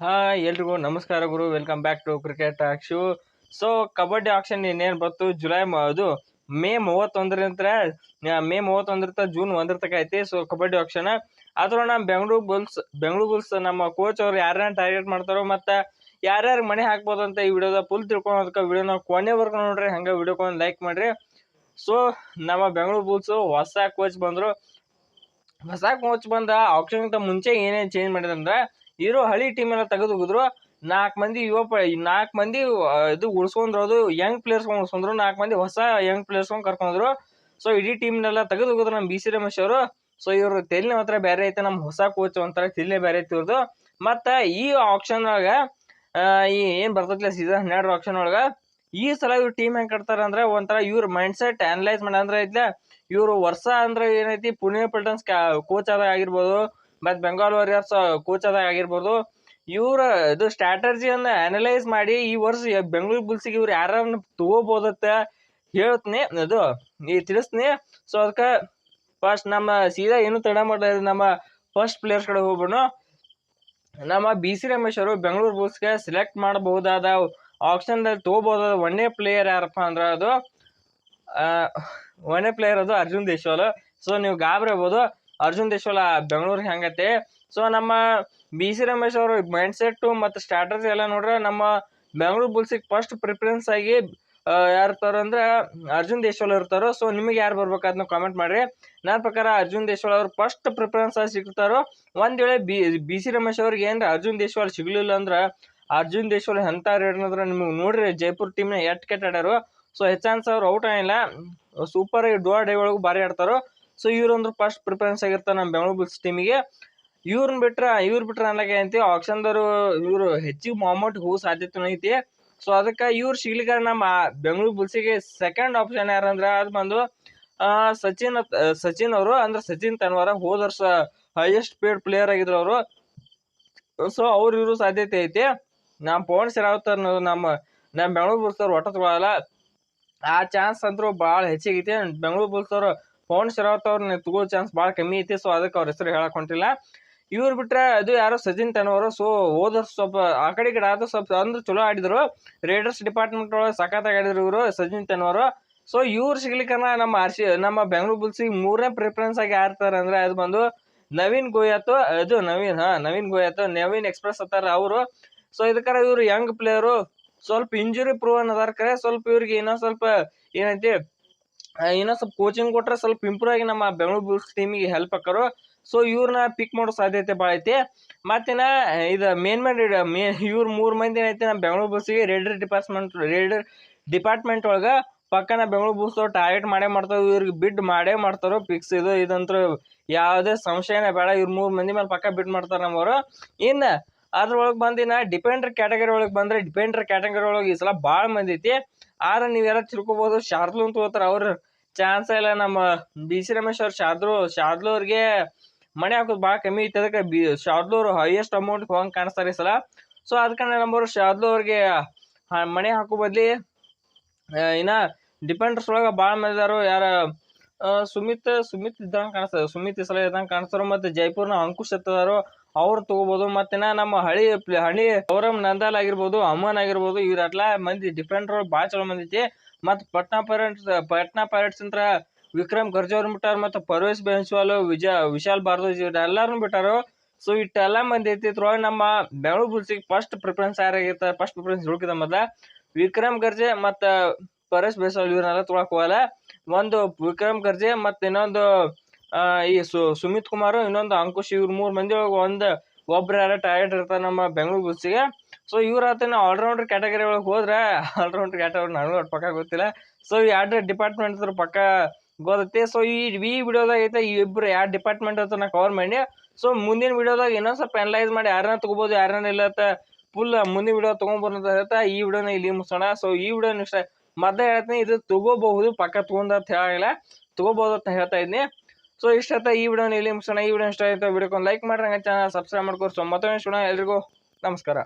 Hi, ಎಲ್ರಿಗೂ ನಮಸ್ಕಾರ ಗುರು. ವೆಲ್ಕಮ್ ಬ್ಯಾಕ್ ಟು ಕ್ರಿಕೆಟ್ ಆಕ್ಷು ಸೊ ಕಬಡ್ಡಿ ಆಕ್ಷನ್ ಇನ್ನೇನು ಬಂತು? ಜುಲೈ ಅದು ಮೇ ಮೂವತ್ತೊಂದರಿಂದ ಮೇ ಮೂವತ್ತೊಂದರಿಂದ ಜೂನ್ ಒಂದರ ತನಕ ಐತಿ. ಸೊ ಕಬಡ್ಡಿ ಆಕ್ಷನ್ ಅದ್ರೊಳಗೆ ನಮ್ಮ ಬೆಂಗಳೂರು ಬುಲ್ಸ್ ಬೆಂಗಳೂರು ಬುಲ್ಸ್ ನಮ್ಮ ಕೋಚ್ ಅವ್ರು ಯಾರ್ಯಾರು ಟಾರ್ಗೆಟ್ ಮಾಡ್ತಾರೋ ಮತ್ತು ಯಾರ್ಯಾರು ಮನೆ ಹಾಕ್ಬೋದು ಅಂತ ಈ ವಿಡಿಯೋದ ಫುಲ್ ತಿಳ್ಕೊಳೋದಕ್ಕೆ ವಿಡಿಯೋನ ಕೊನೆವರೆಗೂ ನೋಡ್ರಿ. ಹಂಗೆ ಕೊನೆ ಲೈಕ್ ಮಾಡಿರಿ. ಸೊ ನಮ್ಮ ಬೆಂಗಳೂರು ಬುಲ್ಸು ಹೊಸ ಕೋಚ್ ಬಂದರು. ಹೊಸ ಕೋಚ್ ಬಂದ ಆಕ್ಷನ್ಗಿಂತ ಮುಂಚೆ ಏನೇನು ಚೇಂಜ್ ಮಾಡಿದಂದ್ರೆ ಇರೋ ಹಳಿ ಟೀಮ್ ಎಲ್ಲ ತೆಗೆದು ಹೋಗಿದ್ರು ನಾಲ್ಕು ಮಂದಿ ಯುವ ನಾಲ್ಕು ಮಂದಿ ಇದು ಉಳ್ಸ್ಕೊಂಡ್ರು ಅದು ಯಂಗ್ ಪ್ಲೇಯರ್ಸ್ ಉಳ್ಸ್ಕೊಂಡ್ರು, ನಾಲ್ಕು ಮಂದಿ ಹೊಸ ಯಂಗ್ ಪ್ಲೇಯರ್ಸ್ ಕರ್ಕೊಂಡ್ರು. ಸೊ ಇಡೀ ಟೀಮ್ನೆಲ್ಲ ತೆಗೆದು ಹೋಗಿದ್ರು ನಮ್ಮ ಬಿ ಸಿ ರಮೇಶ್ ಅವರು. ಸೊ ಇವ್ರ ತೆಲಿನ ಹತ್ರ ಬೇರೆ ಐತೆ, ನಮ್ಮ ಹೊಸ ಕೋಚ್ ಒಂಥರ ತೆಲಿನೇ ಬೇರೆ ಐತಿ ಇವ್ರದ್ದು ಮತ್ತು ಈ ಆಪ್ಷನ್ ಒಳಗೆ ಈ ಏನು ಬರ್ತೈತಿಲ್ಲ ಸೀಸನ್ ಹನ್ನೆರಡು ಆಪ್ಷನ್ ಒಳಗೆ, ಈ ಸಲ ಇವ್ರು ಟೀಮ್ ಹೆಂಗೆ ಕಟ್ತಾರ ಅಂದ್ರೆ ಒಂಥರ ಇವ್ರ ಮೈಂಡ್ ಸೆಟ್ ಅನಲೈಸ್ ಮಾಡಿ ಅಂದ್ರೆ ಇವರು ವರ್ಷ ಅಂದ್ರೆ ಏನೈತಿ ಪುಣೆ ಪಲ್ಟನ್ಸ್ ಕೋಚ್ ಆದಾಗ ಆಗಿರ್ಬೋದು ಮತ್ತು ಬೆಂಗಾಲ್ ವಾರಿಯರ್ಸ್ ಕೋಚ್ ಆದಾಗ ಆಗಿರ್ಬೋದು, ಇವರ ಇದು ಸ್ಟ್ರಾಟಜಿಯನ್ನು ಅನಲೈಸ್ ಮಾಡಿ ಈ ವರ್ಷ ಬೆಂಗಳೂರು ಬುಲ್ಸಿಗೆ ಇವ್ರು ಯಾರನ್ನ ತಗೋಬೋದತ್ತ ಹೇಳ್ತೀನಿ, ಅದು ಈ ತಿಳಿಸ್ತೀನಿ. ಸೊ ಅದಕ್ಕೆ ಫಸ್ಟ್ ನಮ್ಮ ಸೀದಾ ಏನು ತಡ ಮಾಡಲ್ಲ ನಮ್ಮ ಫಸ್ಟ್ ಪ್ಲೇಯರ್ಸ್ ಕಡೆ ಹೋಗ್ಬಿಡೋಣ. ನಮ್ಮ ಬಿ ಸಿ ರಮೇಶ್ ಅವರು ಬೆಂಗಳೂರು ಬುಲ್ಸ್ಗೆ ಸೆಲೆಕ್ಟ್ ಮಾಡಬಹುದಾದ ಆಪ್ಷನ್ದಲ್ಲಿ ತಗೋಬಹುದಾದ ಒಂದೇ ಪ್ಲೇಯರ್ ಯಾರಪ್ಪ ಅಂದ್ರೆ ಅದು ಒಂದೇ ಪ್ಲೇಯರ್ ಅದು ಅರ್ಜುನ್ ದೇಶ್ವಾಲ್. ಸೊ ನೀವು ಗಾಬರಿ ಆಗ್ಬೋದು ಅರ್ಜುನ್ ದೇಶವಾಲ ಬೆಂಗಳೂರಿಗೆ ಹೆಂಗತ್ತೆ ಸೊ ನಮ್ಮ ಬಿ ಸಿ ರಮೇಶ್ ಅವರು ಮೈಂಡ್ ಸೆಟ್ಟು ಮತ್ತು ಸ್ಟ್ರಾಟಜಿ ಎಲ್ಲ ನೋಡ್ರೆ ನಮ್ಮ ಬೆಂಗಳೂರು ಬುಲ್ಸಿಗೆ ಫಸ್ಟ್ ಪ್ರಿಫರೆನ್ಸ್ ಆಗಿ ಯಾರು ಇರ್ತಾರೋ ಅಂದ್ರೆ ಅರ್ಜುನ್ ದೇಶವಾಲ ಇರ್ತಾರೋ ಸೊ ನಿಮಗೆ ಯಾರು ಬರ್ಬೇಕು ಅದನ್ನ ಕಾಮೆಂಟ್ ಮಾಡಿರಿ. ನನ್ನ ಪ್ರಕಾರ ಅರ್ಜುನ್ ದೇಶವಾಲ ಅವ್ರು ಫಸ್ಟ್ ಪ್ರಿಫರೆನ್ಸ್ ಆಗಿ ಸಿಗ್ತಾರೋ ಒಂದ್ ವೇಳೆ ಬಿ ಬಿ ಸಿ ರಮೇಶ್ ಅವ್ರಿಗೆ ಏನ್ರ ಅರ್ಜುನ್ ದೇಶವಾಲ ಸಿಗ್ಲಿಲ್ಲ ಅಂದ್ರೆ ಅರ್ಜುನ್ ದೇಶವಾಲ ಎಂತ ಅಂದ್ರೆ ನಿಮಗೆ ನೋಡ್ರಿ, ಜೈಪುರ್ ಟೀಮ್ನ ಎಟ್ ಕೆಟ್ಟ ಆಡ್ಯಾರು. ಸೊ ಹೆಚ್ಚಾನ್ಸ್ ಅವ್ರು ಔಟ್ ಆಗಿಲ್ಲ. ಸೂಪರ್ ಡೋರ್ ಡೈ ಒಳಗೂ ಭಾರಿ ಆಡ್ತಾರೋ ಸೊ ಇವ್ರಂದ್ರೆ ಫಸ್ಟ್ ಪ್ರಿಫರೆನ್ಸ್ ಆಗಿರ್ತ ನಮ್ಮ ಬೆಂಗಳೂರು ಬುಲ್ಸ್ ಟೀಮಿಗೆ ಇವ್ರನ್ನ ಬಿಟ್ರೆ, ಇವ್ರು ಬಿಟ್ರೆ ಅನ್ನಕ್ಕೆ ಅಂತೀವಿ ಆಕ್ಷನ್ದವರು ಇವರು ಹೆಚ್ಚಿಗೆ ಅಮೌಂಟ್ ಹೋಗೋ ಸಾಧ್ಯತೆ ಐತಿ. ಸೊ ಅದಕ್ಕೆ ಇವ್ರು ಸಿಗ್ಲಿಕ್ಕೆ ನಮ್ಮ ಬೆಂಗಳೂರು ಬುಲ್ಸಿಗೆ ಸೆಕೆಂಡ್ ಆಪ್ಷನ್ ಯಾರಂದ್ರೆ ಅದು ಬಂದು ಸಚಿನ್ ಸಚಿನ್ ಅವರು, ಅಂದ್ರೆ ಸಚಿನ್ ತನ್ವಾರ ಹೋದ ವರ್ಷ ಹೈಯೆಸ್ಟ್ ಪೇಡ್ ಪ್ಲೇಯರ್ ಆಗಿದ್ರು ಅವರು. ಸೊ ಅವ್ರು ಇವರು ಸಾಧ್ಯತೆ ಐತಿ. ನಮ್ಮ ಪವನ್ ಶರಾವತ್ ನಮ್ಮ ನಮ್ಮ ಬೆಂಗಳೂರು ಬುಲ್ಸ್ ಅವ್ರು ತಗೊಳಲ್ಲ. ಆ ಚಾನ್ಸ್ ಅಂತೂ ಭಾಳ ಹೆಚ್ಚಿಗೈತಿ ಬೆಂಗಳೂರು ಬುಲ್ಸ್ ಅವರು ಪವನ್ ಶರಾವತ್ ಅವ್ರನ್ನ ತಗೊಳ್ಳೋ ಚಾನ್ಸ್ ಭಾಳ ಕಮ್ಮಿ ಐತಿ ಸೊ ಅದಕ್ಕೆ ಅವ್ರ ಹೆಸರು ಹೇಳಕ್ ಹೊಂಟಿಲ್ಲ. ಇವ್ರು ಬಿಟ್ರೆ ಅದು ಯಾರೋ ಸಚಿನ್ ತೆನವರು ಸೊ ಹೋದ ಸ್ವಲ್ಪ ಆ ಕಡೆ ಕಡೆ ಆದ್ರೂ ಸ್ವಲ್ಪ ಅಂದ್ರೆ ಚಲೋ ಆಡಿದ್ರು. ರೇಡರ್ಸ್ ಡಿಪಾರ್ಟ್ಮೆಂಟ್ ಒಳಗೆ ಸಖತ್ತಾಗಿ ಆಡಿದ್ರು ಇವರು ಸಚಿನ್ ತೆನವರು. ಸೊ ಇವ್ರು ಸಿಗ್ಲಿಕ್ಕನ ನಮ್ಮ ಆರ್ ಸಿ, ನಮ್ಮ ಬೆಂಗಳೂರು ಬುಲ್ಸಿಗೆ ಮೂರನೇ ಪ್ರಿಫರೆನ್ಸ್ ಆಗಿ ಆಡ್ತಾರೆ ಅಂದ್ರೆ ಅದು ಬಂದು ನವೀನ್ ಗೋಯಾತು, ಅದು ನವೀನ್, ಹಾ, ನವೀನ್ ಗೋಯಾತು, ನವೀನ್ ಎಕ್ಸ್ಪ್ರೆಸ್ ಅತ್ತಾರ ಅವರು. ಸೊ ಇದಕ್ಕಾರ ಇವ್ರು ಯಂಗ್ ಪ್ಲೇಯರು ಸ್ವಲ್ಪ ಇಂಜುರಿ ಪ್ರೂವನ್ ಅದಾರ ಕರೆ, ಸ್ವಲ್ಪ ಇವ್ರಿಗೆ ಏನೋ ಸ್ವಲ್ಪ ಏನೈತಿ ಇನ್ನೂ ಸ್ವಲ್ಪ ಕೋಚಿಂಗ್ ಕೊಟ್ರೆ ಸ್ವಲ್ಪ ಇಂಪ್ರೂವ್ ಆಗಿ ನಮ್ಮ ಬೆಂಗಳೂರು ಬುಲ್ಸ್ ಟೀಮಿಗೆ ಹೆಲ್ಪ್ ಆಕರು ಸೊ ಇವ್ರನ್ನ ಪಿಕ್ ಮಾಡೋ ಸಾಧ್ಯತೆ ಭಾಳ ಐತಿ. ಮತ್ತಿನ ಇದು ಮೇನ್ ಮೇನ್ ಮೇ ಇವ್ರು ಮೂರು ಮಂದಿ ಏನೈತಿ, ನಮ್ಮ ಬೆಂಗಳೂರು ಬಸ್ಸಿಗೆ ರೇಡರ್ ಡಿಪಾರ್ಟ್ಮೆಂಟ್ ರೇಡರ್ ಡಿಪಾರ್ಟ್ಮೆಂಟ್ ಒಳಗೆ ಪಕ್ಕನ ಬೆಂಗಳೂರು ಬುಲ್ಸ್ ಟಾರ್ಗೆಟ್ ಮಾಡೇ ಮಾಡ್ತಾವೆ. ಇವ್ರಿಗೆ ಬಿಡ್ ಮಾಡೇ ಮಾಡ್ತಾರೋ ಪಿಕ್ಸ್ ಇದು ಇದಂತೂ ಯಾವುದೇ ಸಂಶಯನೇ ಬೇಡ. ಇವ್ರು ಮೂರು ಮಂದಿ ಮೇಲೆ ಪಕ್ಕ ಬಿಡ್ ಮಾಡ್ತಾರೆ ನಮ್ಮವರು. ಇನ್ನು ಅದ್ರೊಳಗೆ ಬಂದಿನ ಡಿಪೆಂಡರ್ ಕ್ಯಾಟಗರಿ ಒಳಗೆ ಬಂದ್ರೆ ಡಿಪೆಂಡರ್ ಕ್ಯಾಟಗರಿ ಒಳಗೆ ಈ ಸಲ ಭಾಳ ಮಂದಿ ಐತಿ. ಆದ್ರೆ ನೀವೆಲ್ಲ ತಿಳ್ಕೊಬೋದು. ಶಾರ್ದ್ಲು ಅಂತ ಹೋಗ್ತಾರೆ ಅವ್ರ. ಚಾನ್ಸ್ ಇಲ್ಲ ನಮ್ಮ ಬಿ ಸಿ ರಮೇಶ್ ಅವ್ರು, ಶಾರ್ದ್ರು. ಶಾರ್ದ್ಲು ಅವ್ರಿಗೆ ಮಣೆ ಹಾಕೋದು ಭಾಳ ಕಮ್ಮಿ ಇತ್ತು ಅದಕ್ಕೆ ಬಿ ಶಾರ್ದ್ಲು ಅವ್ರು ಹೈಯೆಸ್ಟ್ ಅಮೌಂಟ್ ಹೋಗಂಗೆ ಕಾಣಿಸ್ತಾರೆ ಈ ಸಲ. ಸೊ ಅದಕ್ಕೆ ನಮ್ಮವ್ರು ಶಾರ್ದ್ಲು ಅವ್ರಿಗೆ ಮಣೆ ಹಾಕೋ ಬದ್ಲಿ ಇನ್ನು ಡಿಪೆಂಡರ್ಸ್ ಒಳಗೆ ಭಾಳ ಮಾಡಿದಾರು ಯಾರ ಸುಮಿತ್ ಸುಮಿತ್ ಇದ್ದಂಗೆ ಕಾಣಿಸ್ತಾರೆ ಸುಮಿತ್ ಈ ಸಲ ಇದ್ದಂಗೆ ಕಾಣಿಸ್ತಾರೆ ಮತ್ತು ಜೈಪುರ್ನ ಅಂಕುಶ್ ಎತ್ತದಾರು. ಅವ್ರು ತಗೋಬೋದು ಮತ್ತಿನ ನಮ್ಮ ಹಳಿ ಹಳಿ ಅವರಂ ನಂದಾಲ್ ಆಗಿರ್ಬೋದು ಅಮನ್ ಆಗಿರ್ಬೋದು ಇವ್ರೆಲ್ಲ ಮಂದಿ ಡಿಫೆಂಡರ್ ಒಳಗೆ ಭಾಳ ಚಲೋ ಮಂದಿ ಐತಿ. ಮತ್ತು ಪಟ್ನಾ ಪೈರಟ್ಸ್ ಪಟ್ನಾ ಪೈರಟ್ಸ್ ಅಂತ ವಿಕ್ರಮ್ ಗರ್ಜವ್ರನ್ನ ಬಿಟ್ಟಾರ, ಮತ್ತು ಪರ್ವೇಶ್ ಬೆನ್ಸ್ವಾಲ್ ವಿಜಯ ವಿಶಾಲ್ ಭಾರದ್ವಾಜ್ ಎಲ್ಲಾರು ಬಿಟ್ಟಾರು. ಸೊ ಇಟ್ಟೆಲ್ಲ ಮಂದಿ ಐತಿ ಇದ್ರೊಳಗೆ ನಮ್ಮ ಬೆಂಗಳೂರು ಬುಲ್ಸಿಗೆ ಫಸ್ಟ್ ಪ್ರಿಫರೆನ್ಸ್ ಯಾರಾಗಿರ್ತಾರೆ ಫಸ್ಟ್ ಪ್ರಿಫರೆನ್ಸ್ ಹುಡುಕಿದ ಮೊದಲ. ವಿಕ್ರಮ್ ಗರ್ಜೆ ಮತ್ತು ಪರೇಶ್ ಬೇಸ್ವಾಲ್ ಇವ್ರನ್ನೆಲ್ಲ ತೊಗೊಳಕ್ ಹೋಗಲ್ಲ. ಒಂದು ವಿಕ್ರಮ್ ಗರ್ಜೆ ಮತ್ತು ಇನ್ನೊಂದು ಈ ಸು, ಸುಮಿತ್ ಕುಮಾರ್ ಇನ್ನೊಂದು ಅಂಕುಶ್ ಇವ್ರು ಮೂರು ಮಂದಿ ಒಳಗೆ ಒಂದು ಒಬ್ರು ಯಾರ ಟಾರ್ಗೆಟ್ ಇರ್ತಾರೆ ನಮ್ಮ ಬೆಂಗಳೂರು ಬಸ್ಸಿಗೆ ಸೊ ಇವ್ರ ಆತನ ಆಲ್ರೌಂಡರ್ ಕ್ಯಾಟಗರಿ ಒಳಗೆ ಹೋದ್ರೆ ಆಲ್ರೌಂಡರ್ ಕ್ಯಾಟಗರಿ ನನಗೂ ಅವ್ರ ಪಕ್ಕ ಗೊತ್ತಿಲ್ಲ. ಸೊ ಈ ಎರಡು ಡಿಪಾರ್ಟ್ಮೆಂಟ್ ಪಕ್ಕ ಗೊತ್ತೈತಿ. ಸೊ ಈ ಈ ವಿಡಿಯೋದಾಗ ಐತೆ, ಈ ಇಬ್ರು ಯಾವ ಡಿಪಾರ್ಟ್ಮೆಂಟ್ ಅಂತ ನಾ ಕವರ್ ಮಾಡಿ. ಸೊ ಮುಂದಿನ ವಿಡಿಯೋದಾಗ ಇನ್ನೊಂದು ಸ್ವಲ್ಪ ಅನಲೈಸ್ ಮಾಡಿ ಯಾರನ್ನ ತೊಗೋಬೋದು ಯಾರನ್ನ ಇಲ್ಲ ಅಂತ ಫುಲ್ ಮುಂದಿನ ವಿಡಿಯೋ ತೊಗೊಂಬರೋದು ಹೇಳ್ತಾ ಈ ವಿಡಿಯೋನ ಇಲ್ಲಿ ಮುಗಿಸೋಣ. ಸೊ ಈ ವಿಡಿಯೋನ ಇಷ್ಟ ಮದ್ದ ಹೇಳ್ತೀನಿ, ಇದು ತಗೋಬಹುದು, ಪಕ್ಕ ತಗೊಂಡ ಅಂತ ಹೇಳಾಗಿಲ್ಲ. ತಗೋಬಹುದು ಅಂತ ಹೇಳ್ತಾ ಇದ್ದೀನಿ ಸೊ ಇಷ್ಟ ಈ ವಿಡಿಯೋನ ಇಲ್ಲಿ ಮುಗಿಸೋಣ. ಈ ವಿಡಿಯೋ ಇಷ್ಟ ಆಯ್ತು ವಿಡಿಯೋಕ್ಕೊಂದು ಲೈಕ್ ಮಾಡ್ರಿ, ಹಂಗೆ ಚಾನಲ್ ಸಬ್ಸ್ಕ್ರೈಬ್ ಮಾಡ್ಕೊರಿ. ಸೊ ಮತ್ತೊಮ್ಮೆ ಸಿಗೋಣ ಎಲ್ರಿಗೂ. ನಮಸ್ಕಾರ.